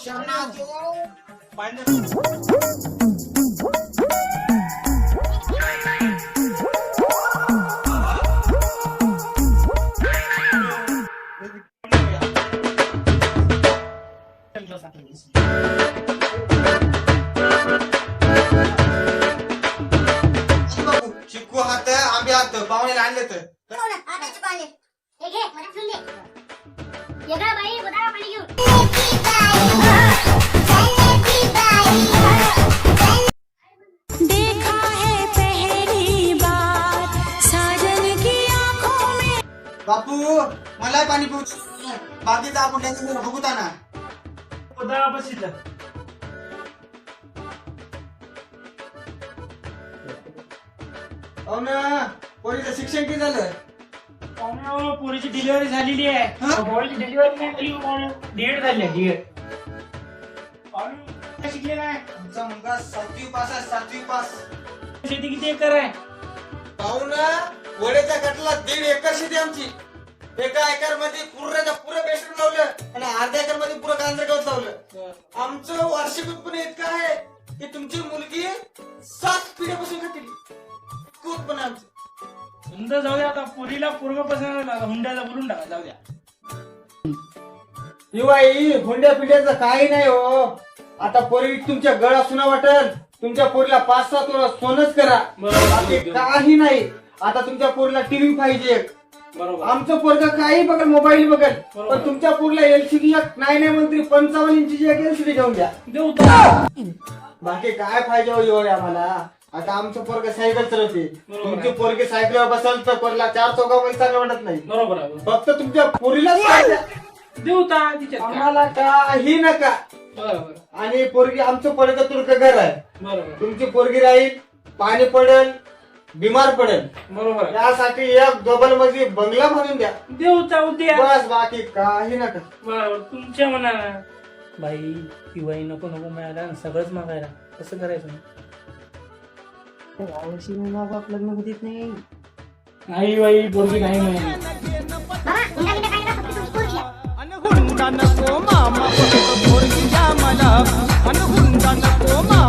शहाणा देव. बाबू, चिकू हात आंबे हात पाहुण्याला आणले तर हो ना, आताच पाहिले. हे घे, मला ठेवून दे. ये गं बाई, गोदाडा पाणी घेऊन. बापू मला पाणी पिऊ बाकीचं आपण त्यांच्या बघूता ना हो ना पोरीचं शिक्षण किती झालं? पाहुण्या पोरीची डिलिव्हरी झालेली आहे. हा? पोरीची डिलिव्हरी नाही झाली पाहुणे. डीएड झाली आहे डीएड पाहुणे काय शिकलेला आहे? आमचा मुलगा सातवी पास आहे सातवी पास. शेती किती एकर आहे? पाहू ना. वड्याच्या गटला दीड एकर शेती आमची. एका एकरमध्ये पुऱ्याच्या पुरं बेस्ट लावलं आणि अर्ध्या एकरमध्ये पुरं गांजर गवत लावलं. आमचं वार्षिक उत्पन्न इतकं आहे की तुमची मुलगी सात पिढ्यापासून खातील. इतकं उत्पन्न आहे आमचं. समजा जाऊ द्या आता पोरीला पूर्व पसंत हुंड्याला बोलून टाका जाऊ द्या युवाई हुंड्या पिढ्याचं काही नाही हो. आता पोरी तुमच्या गळा सुना वाटल तुमच्या पोरीला पाच सात वेळा सोनच करा. बाकी काही नाही. आता तुमच्या पोरीला टीव्ही पाहिजे एक. बरोबर आमचं पोरग काही बघल मोबाईल बघल बरोबर. पण तुमच्या पोरला एलसीडी एक नाही नाही म्हणते पंचावन्न इंचीची एक एलसीडी घेऊन द्या देऊ तर. बाकी काय पाहिजे हो युवाई आम्हाला आता आमचं पोरग सायकल चालवते बरोबर तुमची. पोरगी सायकलवर बसल तर पोरला चार चौकामध्ये चांगलं वाटत नाही बरोबर आहे बरोबर. फक्त तुमच्या पोरीलाच पाहिजे. देऊ तर तिच्यात काय. आम्हाला काही नका बरोबर आणि पोरगी आमचं पडलं तुर्क घर आहे बरोबर तुमची पोरगी राहील पाणी पडेल बिमार पडेल. बरोबर. आहे. यासाठी एक डबलमध्ये बंगला बांधून द्या. देऊ तर उद्या बस बाकी काही नका. बरोबर तुमच्या मनानं. बाई बाई नको नको मिळाला सगळंच मागायला. कसं करायचं यावर्षी बाप लग्न होतीच नाही. नाही बाई पोरगी नाही काय नका, मामा मला.